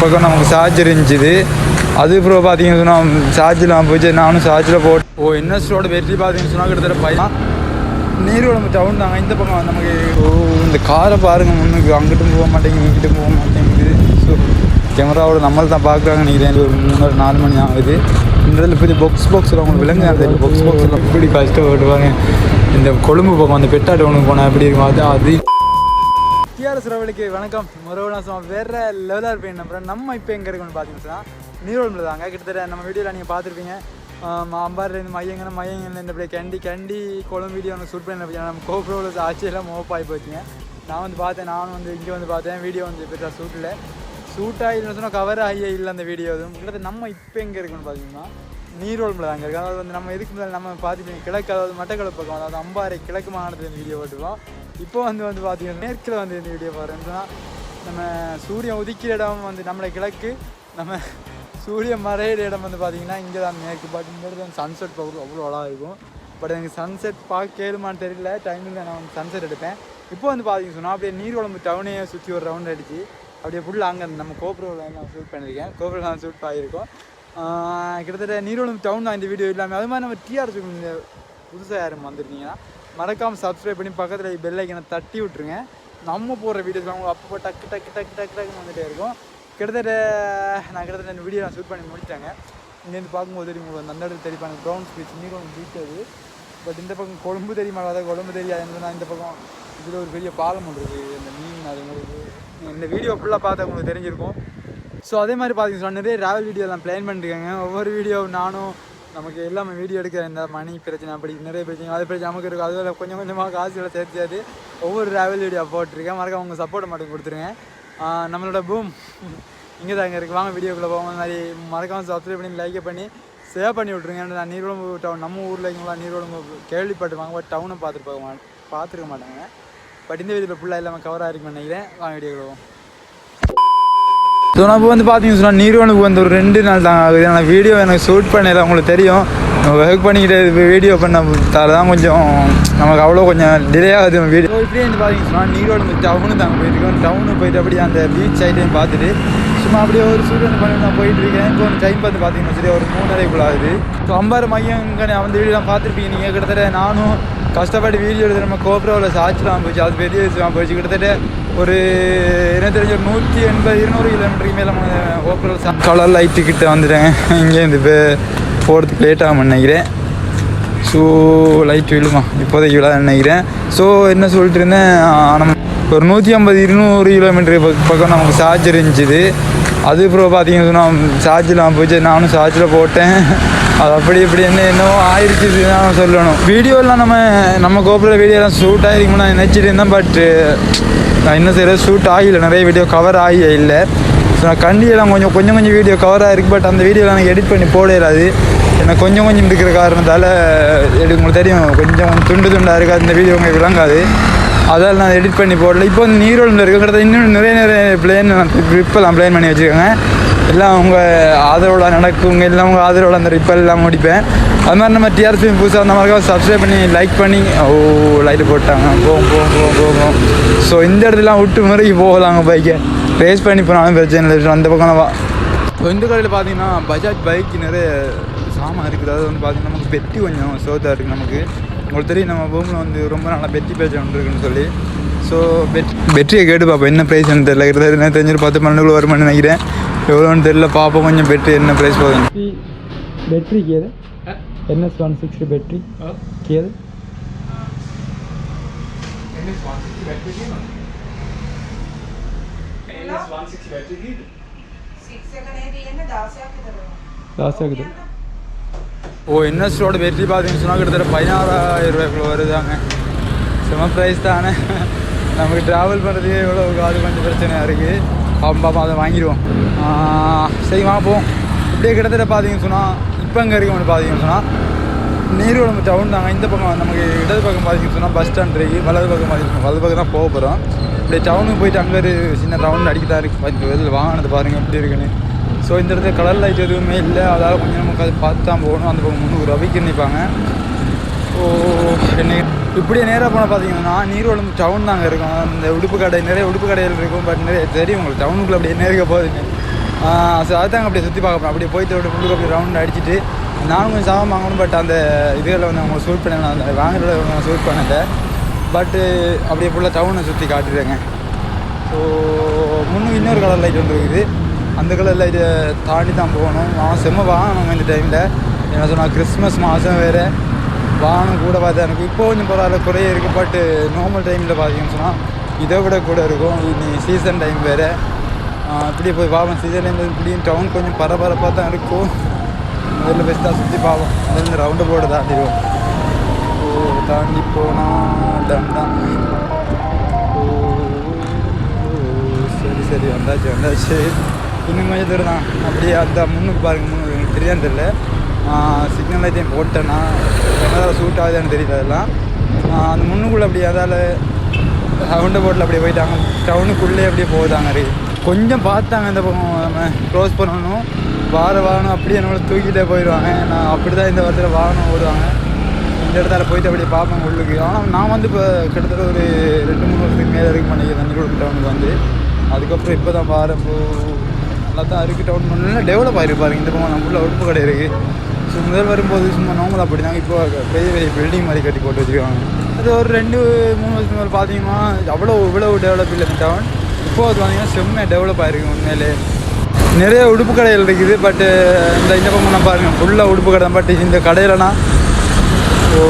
பக்கம் நமக்கு சார்ஜர் இருந்துச்சு. அது அப்புறம் பார்த்தீங்கன்னு சொன்னால் சார்ஜில் போச்சு. நானும் சார்ஜில் போட்டு ஓ என்எஸ்டோட வெற்றி பார்த்தீங்கன்னு சொன்னால் கிட்டத்தட்ட பையன் நீர்வளம் டவுன் தாங்க. இந்த பக்கம் நமக்கு ஓ இந்த காரை பாருங்க முன்னுக்கு அங்கிட்டும் போக மாட்டேங்குது இங்கிட்டும் போக மாட்டேங்குது. ஸோ கேமராவோட நம்மள தான் பார்க்குறாங்க நினைக்கிறேன். ஒரு மூணு நாலு மணி ஆகுது. இந்த இடத்துல பெரிய பாக்ஸ் பாக்ஸில் அவங்களுக்கு விலங்கு அந்த பொக்ஸ் பாக்ஸில் இப்படி கஷ்டப்பட்டுவாங்க இந்த கொழும்பு பக்கம் அந்த பெட்டா டவுனுக்கு போனால் எப்படி இருக்கும்? அது அது டிஆர்எஸ் சிறவழிக்கு வணக்கம். முருகநாசம் வேற லெவலாக இருப்பேன் நம்புறேன் நம்ம இப்போ எங்கே இருக்கோம்னு பார்த்தீங்கன்னா நீரோடமில் தாங்க. கிட்டத்தட்ட நம்ம வீடியோவில் நீங்கள் பார்த்துருப்பீங்க அம்பாரிலேருந்து மையங்கன மையங்கன்னு இந்த இப்படி கண்டி கண்டி குளம் வீடியோ ஒன்று ஷூட் பண்ணி நம்ம கோப்ரோவில் ஆட்சியெல்லாம் மோப் ஆகி போச்சுங்க நான் வந்து பார்த்தேன் நானும் வந்து இங்கே வந்து பார்த்தேன். வீடியோ வந்து பெருசாக ஷூட்டில் ஷூட் ஆகிடுன்னு சொன்னால் கவர் ஆகியே இல்லை அந்த வீடியோ அதுவும் கிட்டத்தட்ட நம்ம இப்போ எங்கே இருக்குன்னு பார்த்தீங்கன்னா நீரோடமில் தாங்க இருக்குது அதாவது வந்து நம்ம எதுக்கு முதல்ல நம்ம பார்த்துப்பீங்க கிழக்கு அதாவது மட்டக்களப்பு பக்கம் அதாவது அம்பாறை கிழக்கு மாகாணத்தில் வீடியோ போட்டுருவோம் இப்போ வந்து வந்து பார்த்தீங்கன்னா மேற்கில் வந்து இந்த வீடியோ பாருங்கன்னா நம்ம சூரியன் உதிக்கிற இடம் வந்து நம்மளை கிழக்கு. நம்ம சூரியன் மறையிற இடம் வந்து பார்த்தீங்கன்னா இங்கே தான் மேற்கு பார்க்கும்போது அந்த சன்செட் பார்க்குறது அவ்வளோ அழகாக இருக்கும். பட் எனக்கு சன்செட் பார்க்க கேளுமான்னு தெரியல. டைமில் நான் வந்து சன்செட் எடுப்பேன். இப்போ வந்து பார்த்தீங்கன்னு சொன்னால் அப்படியே நீர்வளம்பு டவுனையே சுற்றி ஒரு ரவுண்ட் அடிச்சு அப்படியே ஃபுல்லாக அங்கே நம்ம கோபுரம் நான் ஷூட் பண்ணியிருக்கேன். கோபுரம் நான் ஷூட் ஆகியிருக்கோம். கிட்டத்தட்ட நீர்வளம்பு டவுன் தான் இந்த வீடியோ இல்லாமல் அது மாதிரி நம்ம டிஆர் இந்த புதுசாக யாரும் வந்திருந்தீங்கன்னா மறக்காமல் சப்ஸ்கிரைப் பண்ணி பக்கத்தில் பெல் ஐக்கனை தட்டி விட்ருங்க நம்ம போடுற வீடியோஸ் அவங்க அப்பப்போ டக்கு டக்கு டக்கு டக்கு டக்குன்னு வந்துட்டே இருக்கும். கிட்டத்தட்ட நான் கிட்டத்தட்ட இந்த வீடியோ நான் ஷூட் பண்ணி முடிச்சிட்டாங்க. இங்கேருந்து பார்க்கும்போது தெரியும் உங்களுக்கு அந்த இடத்துல தெரியும். ப்ரௌன் ஸ்பீச் நீரோடம் பீச் அது. பட் இந்த பக்கம் கொழும்பு தெரியுமா அதாவது கொழும்பு தெரியாதுன்னா இந்த பக்கம் இதில் ஒரு பெரிய பாலம் ஒன்று இருக்குது. இந்த மீன் அது உங்களுக்கு இந்த வீடியோ ஃபுல்லாக பார்த்தா உங்களுக்கு தெரிஞ்சிருக்கும். ஸோ அதே மாதிரி பார்த்தீங்கன்னா நிறைய ட்ராவல் வீடியோலாம் பிளான் பண்ணிருக்காங்க. ஒவ்வொரு வீடியோ நானும் நமக்கு எல்லாமே வீடியோ எடுக்கிற இந்த மணி பிரச்சனை அப்படி நிறைய பிரச்சனை அது பிரச்சனை நமக்கு இருக்கும். அதுவில் கொஞ்சம் கொஞ்சமாக காசுகளை சேர்த்தியாது ஒவ்வொரு ட்ராவல் வீடியோ போட்டிருக்கேன். மறக்க அவங்க சப்போர்ட் மட்டும் கொடுத்துருங்க. நம்மளோட பூம் இங்கே தாங்க இருக்குது வாங்க வீடியோக்குள்ளே போவோம். அந்த மாதிரி மறக்காமல் சப்ஸ்கிரைப் பண்ணி லைக்கே பண்ணி சேவ் பண்ணி விட்ருங்க ஏன்னா நான் நீர்வளம்பு டவுன் நம்ம ஊரில் இங்கெல்லாம் நீர்வளம்பு கேள்விப்பட்டிருப்பாங்க பட் டவுனை பார்த்துட்டு போக மாட்டேன் பார்த்துருக்க மாட்டாங்க. பட் இந்த வீடியோவில் ஃபுல்லாக இல்லாமல் கவர் ஆகிருக்குன்னு நினைக்கிறேன். வாங்க வீடியோக்குள்ள போவோம். ஸோ நான் இப்போ வந்து பார்த்தீங்கன்னு சொன்னால் நீர்வனுக்கு வந்து ஒரு ரெண்டு நாள் தான் ஆகுது. ஆனால் வீடியோ எனக்கு ஷூட் பண்ணல. உங்களுக்கு தெரியும். ஒர்க் பண்ணிக்கிட்டு வீடியோ பண்ண தான் கொஞ்சம் நமக்கு அவ்வளோ கொஞ்சம் டிலே ஆகுது வீடியோ இப்படியே வந்து பார்த்தீங்கன்னா சொன்னால் நீரோடு டவுனு தாங்க போயிருக்கோம் டவுனு போயிட்டு அப்படியே அந்த பீச் சைட்லையும் பார்த்துட்டு சும்மா அப்படியே ஒரு சூரியன் பண்ணி நான் போயிட்டு இருக்கேன். இப்போ ஒரு டைம் பார்த்து பார்த்தீங்கன்னா சரி ஒரு மூணரைக்குள்ள ஆகுது. ஸோ அம்பாறு மையம் அந்த வீடியோலாம் பார்த்துருப்பீங்க. நீங்கள் கிட்டத்தட்ட நானும் கஷ்டப்பட்டு வீடியோ எடுத்து நம்ம கோப்ரோவில் சாட்சிலாம் போச்சு. அது பெரிய விஷயமா போச்சு. கிட்டத்தட்ட ஒரு என்ன தெரிஞ்ச ஒரு நூற்றி எண்பது இருநூறு கிலோமீட்டருக்கு மேலே கோப்ரோவில் கலர் லைட்டு கிட்ட வந்துட்டேன். இங்கேருந்து இப்போ போகிறதுக்கு லேட் ஆகும் நினைக்கிறேன். ஸோ லைட் விழுமா? இப்போதைக்கு விழா நினைக்கிறேன். ஸோ என்ன சொல்லிட்டு இருந்தேன் நம்ம ஒரு நூற்றி ஐம்பது இருநூறு கிலோமீட்டர் பக்கம் நமக்கு சார்ஜர் இருந்துச்சு. அது அப்புறம் பார்த்தீங்கன்னு சொன்னால் சார்ஜிலாம் போச்சு. நானும் சார்ஜில் போட்டேன். அது அப்படி இப்படி என்ன என்னவோ ஆயிடுச்சு தான் சொல்லணும். வீடியோலாம் நம்ம நம்ம கோபுர வீடியோலாம் ஷூட் ஆகிருக்கும்னு நான் நினச்சிட்டு இருந்தேன் பட் நான் என்ன செய்கிறேன் ஷூட் ஆகலை. நிறைய வீடியோ கவர் ஆகியே இல்லை. ஸோ நான் கண்டியெல்லாம் கொஞ்சம் கொஞ்சம் கொஞ்சம் வீடியோ கவர் ஆகிருக்கு பட் அந்த வீடியோலாம் எனக்கு எடிட் பண்ணி போட எனக்கு கொஞ்சம் கொஞ்சம் இருக்கிற காரணத்தால் உங்களுக்கு தெரியும் கொஞ்சம் துண்டு துண்டாக இருக்காது அந்த வீடியோ உங்களுக்கு விளங்காது. அதால் நான் எடிட் பண்ணி போடல. இப்போ வந்து நீரோடில் இருக்க. கிட்ட இன்னும் நிறைய நிறைய பிளேன் நான் ட்ரிப்பெல்லாம் பிளேன் பண்ணி வச்சுருக்காங்க. எல்லாம் அவங்க ஆதரவோட நடக்கும். எல்லாம் அவங்க ஆதரவோட அந்த ரிப்பல் எல்லாம் முடிப்பேன். அது மாதிரி நம்ம டிஆர்பி புதுசாக அந்த மாதிரி சப்ஸ்கிரைப் பண்ணி லைக் பண்ணி. ஓ லைட் போட்டாங்க. போகும் போகும் போகும் போகும். ஸோ இந்த இடத்துலாம் விட்டு முறைக்கு போகலாங்க பைக்கை ரேஸ் பண்ணி போனாலும் பிரச்சனை இல்லை. அந்த பக்கம் வா. ஸோ இந்த கடையில் பார்த்தீங்கன்னா பஜாஜ் பைக் நிறைய சாமான் இருக்குது. அது வந்து பார்த்தீங்கன்னா நமக்கு பெட்டி கொஞ்சம் சோத்தாக இருக்குது நமக்கு. உங்களுக்கு தெரியும் நம்ம பூமியில் வந்து ரொம்ப நல்லா பெட்டி பேஜ் ஒன்று இருக்குன்னு சொல்லி. ஸோ பெட் பெட்ரியை கேட்டு பார்ப்போம் என்ன ப்ரைஸ்னு தெரியல. கிட்டத்தட்ட என்ன தெரிஞ்சு பத்து பன்னெண்டுக்குள்ள வருமானு நினைக்கிறேன். எவ்வளோன்னு தெரியல பார்ப்போம் கொஞ்சம் பெட்ரி என்ன ப்ரைஸ் போகுது பெட்ரி கேது என்எஸ் ஒன் சிக்ஸ்டி பெட்ரி கேது லாஸ்ட் ஆகுது ஓ என்எஸ்டோட வெற்றி பார்த்தீங்கன்னு சொன்னால் கிட்டத்தட்ட பதினாறாயிரம் ரூபாய்க்குள்ள வருதாங்க. செம ப்ரைஸ் தானே. நமக்கு ட்ராவல் பண்ணுறதுக்கே எவ்வளோ அது கொஞ்சம் பிரச்சனையாக இருக்குது பாப்போம் பாப்போம் அதை வாங்கிடுவோம். சரி வாப்போம் இப்படியே கிட்டத்தட்ட பார்த்தீங்கன்னு சொன்னால் இப்போ இங்கே இருக்க மட்டும் பார்த்தீங்கன்னு சொன்னால் நீர்வளம்பு டவுன் தாங்க. இந்த பக்கம் நமக்கு இடது பக்கம் பார்த்தீங்கன்னு சொன்னால் பஸ் ஸ்டாண்ட் இருக்குது வலது பக்கம் பார்த்தீங்கன்னா வலது பக்கம் தான் போக போகிறோம் இப்படி டவுனுக்கு போயிட்டு அங்கே ஒரு சின்ன ரவுண்ட் அடிக்கிட்டா இருக்குது இதில் வாங்கினது பாருங்கள் எப்படி இருக்குன்னு. ஸோ இந்த இடத்துல கலர் லைட் எதுவுமே இல்லை. அதால் கொஞ்சம் நமக்கு அது பார்த்து தான் போகணும். அந்த பக்கம் முந்நூறு ரூபாய்க்கு நிற்பாங்க. ஓ என்னை இப்படியே நேராக போனால் பார்த்தீங்கன்னா நீர்வளம் டவுன் தாங்க இருக்கும். அந்த உடுப்பு கடை நிறைய உடுப்பு கடைகள் இருக்கும். பட் நிறைய தெரியும் உங்களுக்கு. டவுனுக்குள்ளே அப்படியே நேருக்க போகுதுன்னு ஸோ அதுதாங்க அப்படியே சுற்றி பார்க்க போறேன். அப்படியே போயிட்டு அப்படியே முள்ளுக்கு அப்படியே ரவுண்ட் அடிச்சுட்டு நானும் கொஞ்சம் சாதம் வாங்கணும். பட் அந்த இதுகளில் வந்து அவங்க சூட் பண்ண அந்த வாங்குறத அவங்க சூட் பண்ணல. பட்டு அப்படியே ஃபுல்லாக டவுனை சுற்றி காட்டுறேங்க ஸோ முன்னும் இன்னொரு கலர் லைட் ஒன்று இருக்குது. அந்த கலர் லைட்டை தாண்டி தான் போகணும். அவன் செம்ம வாங்கணும் இந்த டைமில் என்ன சொன்னால் கிறிஸ்மஸ் மாதம் வேறு. வாகனம் கூட பார்த்தா எனக்கு இப்போ கொஞ்சம் பரவாயில்ல குறைய இருக்குது பட்டு நார்மல் டைமில் பார்த்தீங்கன்னு சொன்னால் இதை விட கூட இருக்கும். இனி சீசன் டைம் வேறு. இப்படியே போய் பார்ப்போம் சீசன் டைமில் இப்படியும் டவுன் கொஞ்சம் பரபரப்பாக தான் இருக்கும். முதல்ல பெஸ்ட்டாக சுற்றி பார்ப்போம் முதல்ல ரவுண்டு போர்டு தாண்டிடுவோம் ஓ தாண்டி போனால் டம் தான் ஓ சரி சரி. வந்தாச்சு வந்தாச்சு. இன்னும் கொஞ்சம் தூரம் தான் அப்படியே அந்த முன்னுக்கு பாருங்கள் முன்னு எனக்கு தெரியான்னு தெரியல. சிக்னல் லைட்டையும் போட்டேன்னா கேமரா சூட் ஆகுதான்னு தெரியல அதெல்லாம். அந்த முன்னுக்குள்ளே அப்படியே அதால் ரவுண்டு போட்டில் அப்படியே போயிட்டாங்க. டவுனுக்குள்ளே அப்படியே போகுதாங்க இருக்கு கொஞ்சம் பார்த்தாங்க இந்த பக்கம் நம்ம க்ளோஸ் பண்ணணும். வார வாகனம் அப்படியே நம்மளை தூக்கிட்டே போயிடுவாங்க. நான் அப்படி தான் இந்த வாரத்தில் வாகனம் ஓடுவாங்க. இந்த இடத்துல போயிட்டு அப்படியே பார்ப்பேன் உள்ளுக்கு. ஆனால் நான் வந்து இப்போ கிட்டத்தட்ட ஒரு ரெண்டு மூணு வருஷத்துக்கு மேலே இருக்கு பண்ணிக்கிறேன். தண்ணி டவுனுக்கு வந்து. அதுக்கப்புறம் இப்போ தான் வாரம் போ நல்லா தான் இருக்குது டவுன் பண்ணல டெவலப் ஆகிருக்கு பாருங்க. இந்த பக்கம் நம்ம உள்ள உடுப்பு கடை இருக்குது ஸோ முதல் வரும்போது சும்மா நார்மல் அப்படி தாங்க இப்போ பெரிய பெரிய பில்டிங் மாதிரி கட்டி போட்டு வச்சுருக்காங்க. அது ஒரு ரெண்டு மூணு வருஷத்துக்கு மேலே பார்த்தீங்கன்னா அவ்வளோ இவ்வளோ டெவலப் இல்லை டவுன் இப்போது அது பார்த்தீங்கன்னா செம்ம டெவலப் ஆகிருக்கு உண்மையிலே. நிறைய உடுப்பு கடைகள் இருக்குது பட்டு இந்த இந்த பக்கம் பாருங்கள் ஃபுல்லாக உடுப்பு கடை பட் இந்த கடையிலனா ஸோ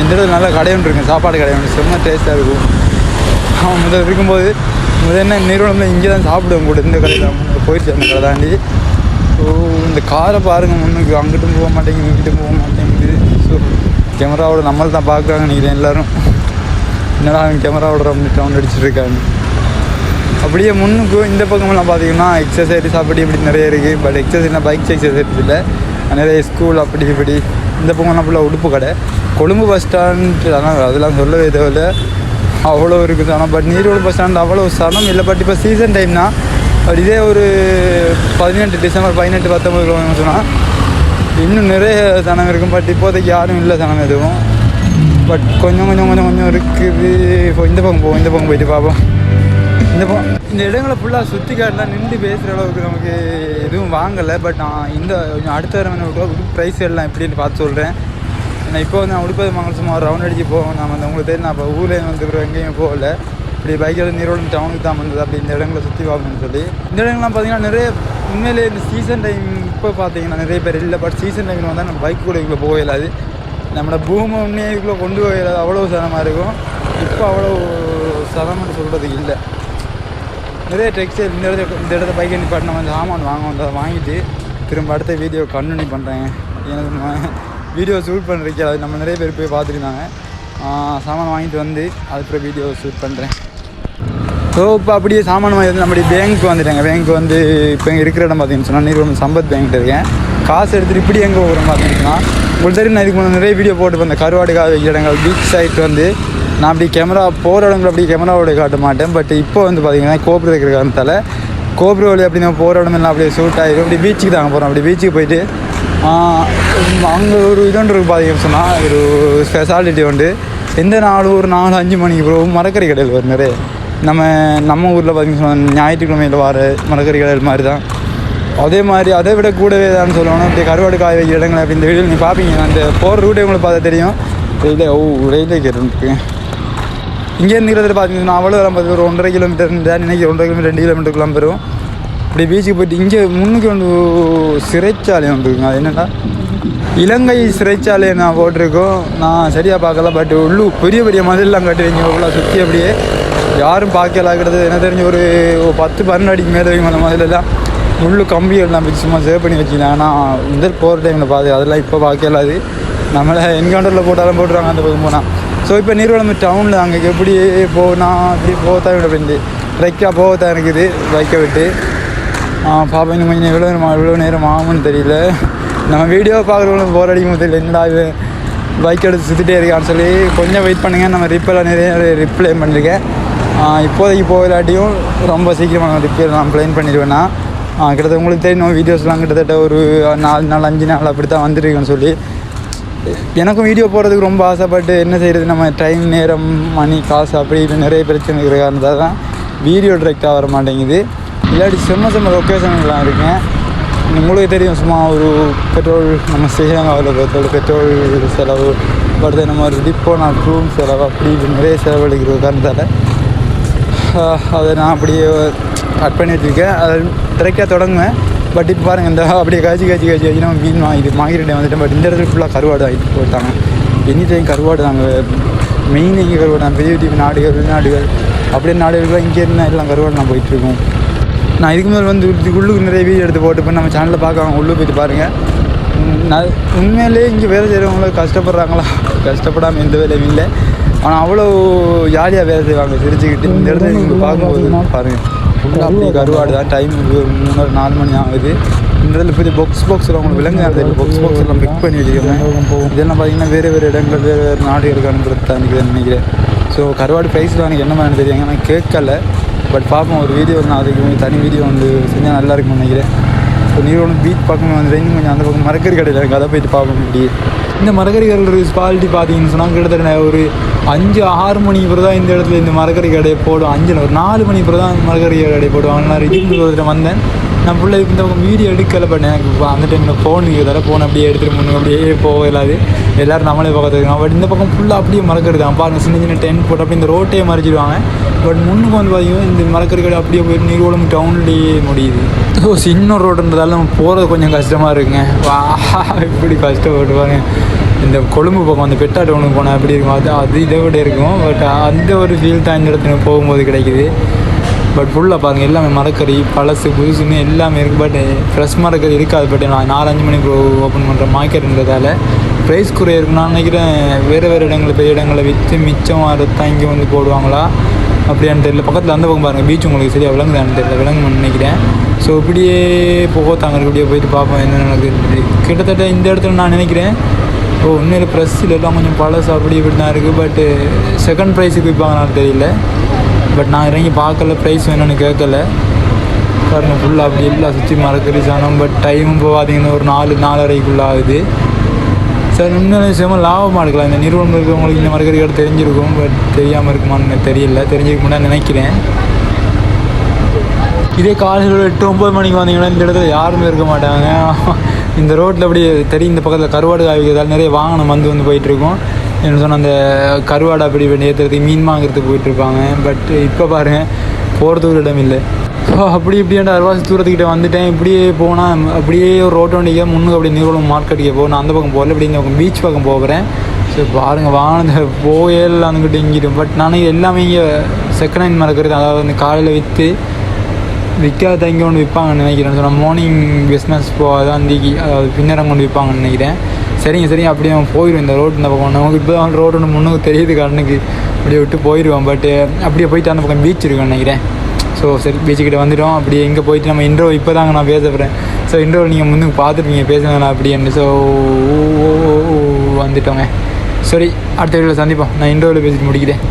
இந்த இடத்துல நல்ல கடை ஒன்று இருக்குங்க சாப்பாடு கடை ஒன்று செம்ம டேஸ்ட்டாக இருக்கும். அவன் முதல் இருக்கும்போது முதல் என்ன நிறுவனத்தில் இங்கே தான் சாப்பிடுவோம் கூட இந்த கடையில் போயிடுச்சு அந்த கடை தாண்டி ஸோ இந்த காரை பாருங்க முன்னுக்கு அங்கிட்டும் போக மாட்டேங்குது இங்கிட்டும் போக மாட்டேங்குது. ஸோ கேமராவோட நம்மளை தான் பார்க்குறாங்க நினைக்கிறேன் எல்லாரும். என்னடா அவன் கேமராவோட ரொம்ப டவுன் அடிச்சிட்டுருக்காங்க அப்படியே முன்னுக்கு இந்த பக்கமெல்லாம் பார்த்தீங்கன்னா எக்ஸசைஸ் அப்படி இப்படி நிறைய இருக்குது பட் எக்ஸசைஸ்னால் பைக்ஸ் எக்ஸசைஸ் இல்லை. நிறைய ஸ்கூல் அப்படி இப்படி இந்த பக்கம்லாம் ஃபுல்லாக உடுப்பு கடை. கொழும்பு பஸ் ஸ்டாண்ட் அதெல்லாம் அதெல்லாம் சொல்லவே தேவையில்ல. அவ்வளோ இருக்குது. ஆனால் பட் நீரோடு பஸ் ஸ்டாண்ட் அவ்வளோ சனம் இல்லை. பட் இப்போ சீசன் டைம்னா பட் இதே ஒரு பதினெட்டு டிசம்பர் பதினெட்டு பத்தொம்பது சொன்னால் இன்னும் நிறைய சனம் இருக்கும். பட் இப்போதைக்கு யாரும் இல்லை சனம் எதுவும். பட் கொஞ்சம் கொஞ்சம் கொஞ்சம் கொஞ்சம் இருக்குது. இப்போ இந்த பக்கம் போவோம் இந்த பக்கம் போயிட்டு பார்ப்போம் இந்த பக்கம் இந்த இடங்களை ஃபுல்லாக சுற்றி காட்டலாம் நின்று பேசுகிற அளவுக்கு நமக்கு எதுவும் வாங்கலை. பட் நான் இந்த கொஞ்சம் அடுத்த வர உடுப்பு ப்ரைஸ் எல்லாம் எப்படின்னு பார்த்து சொல்கிறேன் நான் இப்போ வந்து நான் உடுப்பது மங்கள் சும்மா ரவுண்ட் அடிச்சு போவோம் நான் வந்து உங்களுக்கு தெரியும் நான் இப்போ ஊர்லேருந்து வந்துக்கிறோம் எங்கேயும் போகல. இப்படி பைக்கில் நீரோடு டவுனுக்கு தான் வந்தது. அப்படி இந்த இடங்களை சுற்றி பார்க்கணும்னு சொல்லி. இந்த இடங்கள்லாம் பார்த்தீங்கன்னா நிறைய உண்மையிலே இந்த சீசன் டைம் இப்போ பார்த்தீங்கன்னா நிறைய பேர் இல்லை. பட் சீசன் டைமில் வந்தால் நம்ம பைக் கூட இதுக்குள்ளே போக இயலாது நம்மளோட பூமை உண்மையை இதுக்குள்ளே கொண்டு போக இல்லாது. அவ்வளோ சனமாக இருக்கும். இப்போ அவ்வளோ சனம்னு சொல்கிறதுக்கு இல்லை. நிறைய டெக்ஸ்டைல் இந்த இடத்துல இந்த இடத்த பைக்கை நிப்பாட்டின வந்து சாமான் வாங்க வந்து அதை வாங்கிட்டு திரும்ப அடுத்த வீடியோ கண்டினியூ பண்ணுறேங்க எனக்கு வீடியோ ஷூட் பண்ணுறதுக்கு அது நம்ம நிறைய பேர் போய் பார்த்துருந்தாங்க. சாமான் வாங்கிட்டு வந்து அதுக்கப்புறம் வீடியோ ஷூட் பண்ணுறேன் ஸோ இப்போ அப்படியே சாமான் வாங்கி வந்து நம்மளுடைய பேங்க் வந்துட்டாங்க. பேங்க் வந்து இப்போ இங்கே இருக்கிற இடம் பார்த்தீங்கன்னு சொன்னால் நீர் சம்பத் பேங்க்கிட்ட இருக்கேன். காசு எடுத்துகிட்டு இப்படி எங்கே போகிறோம் பார்த்தீங்கன்னா உங்களுக்கு தெரியும் நான் இதுக்கு முன்னாடி நிறைய வீடியோ போட்டு வந்தேன் கருவாடுக்காக காய் இடங்கள் பீச் சைட் வந்து நான் அப்படி கேமரா போகிற இடங்கள் அப்படி கேமராவோட காட்ட மாட்டேன். பட் இப்போ வந்து பார்த்தீங்கன்னா கோபுரம் இருக்கிற காரணத்தால் கோபுரம் வழி அப்படி நம்ம போகிற இடமெல்லாம் அப்படியே சூட் ஆகிடும் அப்படி பீச்சுக்கு தாங்க போகிறோம் அப்படி பீச்சுக்கு போயிட்டு அங்கே ஒரு இதொன்று இருக்கு பார்த்தீங்கன்னு சொன்னால் ஒரு ஸ்பெஷாலிட்டி உண்டு. எந்த நாள் ஒரு நாலு அஞ்சு மணிக்கு ப்ரோ மரக்கறி கடையில் வரும் நிறைய. நம்ம நம்ம ஊரில் பார்த்தீங்கன்னு சொன்னால் ஞாயிற்றுக்கிழமையில் வர மரக்கறி கடையில் மாதிரி தான் அதே மாதிரி அதை விட கூடவே தான் சொல்லணும் இப்படி கருவாடு காய வைக்கிற இடங்கள் அப்படி இந்த வீடியோ நீங்கள் பார்ப்பீங்க அந்த போகிற ரூட்டை உங்களுக்கு பார்த்தா தெரியும். ரயில்வே ஓ ரயில்வே கேட் இருக்கு. இங்கேருந்து இருக்கிறது பார்த்தீங்கன்னா அவ்வளோ நம்ம ஒரு ஒன்றரை கிலோமீட்டர் இருந்தால் நினைக்கிறேன். ஒன்றரை கிலோமீட்டர் ரெண்டு கிலோமீட்டருக்குலாம் பெறும் இப்படி பீச்சுக்கு போயிட்டு இங்கே முன்னுக்கு வந்து சிறைச்சாலை ஒன்று அது என்னென்னா இலங்கை சிறைச்சாலை நான் போட்டிருக்கோம். நான் சரியாக பார்க்கல பட் உள்ளு பெரிய பெரிய மதிலெலாம் கட்டுவீங்க இவ்வளோ சுற்றி அப்படியே யாரும் பார்க்கல. கிட்டது என்ன தெரிஞ்ச ஒரு பத்து பன்னெண்டு அடிக்கு மேலே வைக்கும் அந்த மாதிரிலாம் முள்ளு கம்பி எல்லாம் வச்சு சும்மா சேவ் பண்ணி வச்சுக்கலாம் ஆனால் முதல் போகிற டைமில் பார்த்து அதெல்லாம் இப்போ பார்க்கலாது நம்மளை என்கவுண்டரில் போட்டாலும் போட்டுருவாங்க அந்த பக்கம் போனால் ஸோ இப்போ நீர்வளம் டவுனில் அங்கே எப்படி போனால் அப்படி போகத்தான் விட அப்படின்னு ட்ரெக்காக போகத்தான் இருக்குது பைக்கை விட்டு. பாப்பா இன்னும் கொஞ்சம் எவ்வளோ நேரம் எவ்வளோ நேரம் ஆகும்னு தெரியல. நம்ம வீடியோ பார்க்குறவங்களும் போர் அடிக்கும் தெரியல என்னடா இது? பைக் எடுத்து சுற்றிட்டே இருக்கான்னு சொல்லி கொஞ்சம் வெயிட் பண்ணுங்கள் நம்ம ரிப்பேல நிறைய ரிப்ளை பண்ணியிருக்கேன் இப்போதைக்கு போகலாட்டியும் ரொம்ப சீக்கிரமாக நான் ரிப்பேர் நான் ப்ளைன் பண்ணிடுவேன்னா. கிட்டத்தட்ட உங்களுக்கு தெரியும் வீடியோஸ்லாம் கிட்டத்தட்ட ஒரு நாலு நாள் அஞ்சு நாள் அப்படி தான் வந்துருக்குன்னு சொல்லி. எனக்கும் வீடியோ போடுறதுக்கு ரொம்ப ஆசைப்பட்டு என்ன செய்கிறது நம்ம டைம் நேரம் மணி காசு அப்படி இப்படி நிறைய பிரச்சனை இருக்கிற காரணத்தால் தான் வீடியோ டிரெக்டாக வர மாட்டேங்குது. இல்லாட்டி செம்ம செம்ம லொக்கேஷன்லாம் இருக்கேன். உங்களுக்கு தெரியும் சும்மா ஒரு பெட்ரோல் நம்ம ஸ்ரீலங்காவில் பெட்ரோல் பெட்ரோல் செலவு அடுத்து நம்ம ஒரு டிப்போ நான் ரூம் செலவு அப்படி நிறைய செலவழிக்கிற காரணத்தால் அதை நான் அப்படியே கட் பண்ணி வச்சுருக்கேன் அதை டிரெக்டாக தொடங்குவேன். பட் இப்போ பாருங்கள் இந்த அப்படியே காய்ச்சி காய்ச்சி காய்ச்சி காய்ச்சி நம்ம மீன் வாங்கிட்டு மார்க்கெட்டை வந்துட்டேன். பட் இந்த இடத்துல ஃபுல்லாக கருவாடு வாங்கிட்டு போட்டாங்க எனி டைம் கருவாடு நாங்கள் மெயின் இங்கே கருவாடு தான். பெரிய பெரிய நாடுகள் வெளிநாடுகள் அப்படியே நாடுகள் இங்கே இருந்தால் எல்லாம் கருவாடு நான் போயிட்டுருக்கோம் நான் இதுக்கு மேலே வந்து உள்ளுக்கு நிறைய வீடியோ எடுத்து போட்டு இப்போ நம்ம சேனலில் பார்க்கலாம் உள்ளே போயிட்டு பாருங்கள் நான் உண்மையிலே இங்கே வேலை செய்கிறவங்கள கஷ்டப்படுறாங்களா? கஷ்டப்படாமல் எந்த வேலையும் இல்லை. ஆனால் அவ்வளோ ஜாலியாக வேலை செய்வாங்க. சிரிச்சுக்கிட்டு இந்த இடத்துல நீங்கள் பார்க்கும்போது பாருங்கள் ஃபுல்லாக அப்படியே கருவாடு தான்? டைம் மூணு நாலு மணி ஆகுது. இந்த இடத்துல பெரிய பாக்ஸ் பாக்ஸில் அவங்களுக்கு விலங்கு அந்த பாக்ஸ் பாக்ஸ் எல்லாம் பிக் பண்ணி வச்சுருக்கேன் இதெல்லாம் பார்த்தீங்கன்னா வேறு வேறு இடங்கள் வேறு வேறு நாடுகளுக்கு அனுப்புறது தான் நினைக்கிறேன். நினைக்கிறேன் ஸோ கருவாடு ப்ரைஸில் எனக்கு என்ன மாதிரி தெரியாங்க நான் கேட்கல. பட் பார்ப்போம் ஒரு வீடியோ நான் அதுக்கு தனி வீடியோ வந்து செஞ்சால் நல்லா இருக்கும்னு நினைக்கிறேன். இப்போ நீரோடம் பீச் பக்கம் வந்து ரெண்டு கொஞ்சம் அந்த பக்கம் மரக்கறி கடையில் இருக்குது அதை போயிட்டு பார்ப்போம் இப்படி. இந்த மரக்கறி கடையில் குவாலிட்டி பார்த்தீங்கன்னு சொன்னால் கிட்டத்தட்ட ஒரு அஞ்சு ஆறு மணிக்கு பிறகு தான் இந்த இடத்துல இந்த மரக்கறி கடையை போடும் அஞ்சு ஒரு நாலு மணிக்கு பிறகு தான் மரக்கறி கடை போடுவாங்க நான் இதுக்கு ஒரு தடவை வந்தேன். நான் பிள்ளை இந்த பக்கம் வீடியோ எடுக்கலை பண்ண எனக்கு இப்போ அந்த டைமில் ஃபோன் இருக்கிறதால ஃபோன் அப்படியே எடுத்துகிட்டு முன்னுக்கு அப்படியே போக இல்லாது. எல்லோரும் நம்மளே பக்கத்தில் இருக்கோம் பட் இந்த பக்கம் ஃபுல்லாக அப்படியே மறக்கிறது தான். பாருங்க சின்ன சின்ன டென்ட் போட்டு அப்படி இந்த ரோட்டே மறைச்சிடுவாங்க பட் முன்னுக்கு வந்து பார்த்தீங்கன்னா இந்த மரக்கறி அப்படியே போய் நீர்வளம் டவுன்லேயே முடியுது. ஸோ சின்ன ரோடுன்றதால நம்ம போகிறது கொஞ்சம் கஷ்டமாக இருக்குங்க. வா இப்படி கஷ்டப்படுவாங்க இந்த கொழும்பு பக்கம் அந்த பெட்டா டவுனுக்கு போனால் எப்படி இருக்கும்? அது அது இதை விட இருக்கும். பட் அந்த ஒரு ஃபீல் தான் இந்த இடத்துல போகும்போது கிடைக்குது. பட் ஃபுல்லாக பாருங்கள் எல்லாமே மரக்கறி பழசு புதுசுன்னு எல்லாமே இருக்குது பட் ஃப்ரெஷ் eh, மரக்கறி இருக்காது. பட் eh, நான் நாலஞ்சு மணிக்கு ஓப்பன் பண்ணுற மார்க்கெட்டுன்றதால ப்ரைஸ் குறைய இருக்கும் நான் நினைக்கிறேன். வேறு வேறு இடங்களில் பெரிய இடங்களில் விற்று மிச்சம் தான் இங்கே வந்து போடுவாங்களா? அப்படியான்னு தெரியல. பக்கத்தில் அந்த பக்கம் பாருங்கள் பீச் உங்களுக்கு சரியாக விளங்குதான்னு தெரியல. விளங்குன்னு நினைக்கிறேன். ஸோ இப்படியே போகத்தாங்க இப்படியே போயிட்டு பார்ப்போம் என்ன நடக்குது கிட்டத்தட்ட இந்த இடத்துல நான் நினைக்கிறேன். ஓ உண்மையில் ப்ரெஸ்ஸில் எல்லாம் கொஞ்சம் பழசு அப்படி இப்படி தான் இருக்குது பட்டு செகண்ட் eh, ப்ரைஸுக்கு விற்பாங்கன்னு தெரியல. பட் நான் இறங்கி பார்க்கல ப்ரைஸ் வேணும்னு கேட்கல. பாருங்க ஃபுல்லாக அப்படி இல்லை சுற்றி மறக்கறி சாணம் பட் டைமும் இப்போ பார்த்தீங்கன்னா ஒரு நாலு நாலரைக்குள்ள ஆகுது. சார் இன்னும் விஷயமா லாபமாக எடுக்கலாம். இந்த நிறுவனம் இருக்கிறவங்களுக்கு இந்த மறக்கறி கடை தெரிஞ்சிருக்கும் பட் தெரியாமல் இருக்குமான்னு தெரியல. தெரிஞ்சிருக்க நினைக்கிறேன். இதே காலையில் எட்டு ஒம்பது மணிக்கு வந்தீங்கன்னா இந்த இடத்துல யாருமே இருக்க மாட்டாங்க. இந்த ரோட்டில் அப்படி தெரியும் இந்த பக்கத்தில் கருவாடு காய்க்கிறதால நிறைய வாகனம் வந்து வந்து போயிட்டுருக்கோம் என்ன சொன்ன அந்த கருவாடா அப்படி இப்படி ஏற்றுறதுக்கு மீன் வாங்குறதுக்கு போயிட்டுருப்பாங்க. பட் இப்போ பாருங்கள் போகிறதுக்கு ஒரு இடம் இல்லை. ஸோ அப்படி இப்படியாண்ட அருவாசி தூரத்துக்கிட்ட வந்துட்டேன். இப்படியே போனால் அப்படியே ஒரு ரோட்டு முன்னுக்கு அப்படி நிறுவனம் மார்க்கெட்டுக்கு போகணும் நான் அந்த பக்கம் போகல. இப்படி இந்த பக்கம் பீச் பக்கம் போகிறேன் ஸோ பாருங்கள் வாகனத்தை போயல் அங்கிட்டு இங்கிட்டும். பட் நான் எல்லாமே இங்கே செகண்ட் ஹேண்ட் மறக்கிறது அதாவது வந்து காலையில் விற்று விற்காத இங்கே கொண்டு விற்பாங்கன்னு நினைக்கிறேன். சொன்னால் மார்னிங் பிஸ்னஸ் போகாத அந்திக்கு அதாவது பின்னரம் கொண்டு விற்பாங்கன்னு நினைக்கிறேன். சரிங்க சரிங்க. அப்படியே அவன் போயிடும் இந்த ரோடு இந்த பக்கம். நமக்கு இப்போ தான் ரோடு ஒன்று முன்னுக்கு தெரியுது கண்ணுக்கு அப்படியே விட்டு போயிடுவான் பட்டு eh, அப்படியே போயிட்டு அந்த பக்கம் பீச் இருக்குன்னு நினைக்கிறேன். ஸோ சரி பீச்சுக்கிட்ட வந்துட்டோம். அப்படியே எங்கே போயிட்டு நம்ம இன்ட்ரோ இப்போ தாங்க நான் பேச போகிறேன் ஸோ இன்ட்ரோ நீங்கள் முன்னுக்கு பார்த்துருப்பீங்க. பேசுங்க அப்படின்னு ஸோ வந்துட்டோங்க. சரி அடுத்த வீடியோவில் சந்திப்போம். நான் இன்ட்ரோவில் பேசிட்டு முடிக்கிறேன்.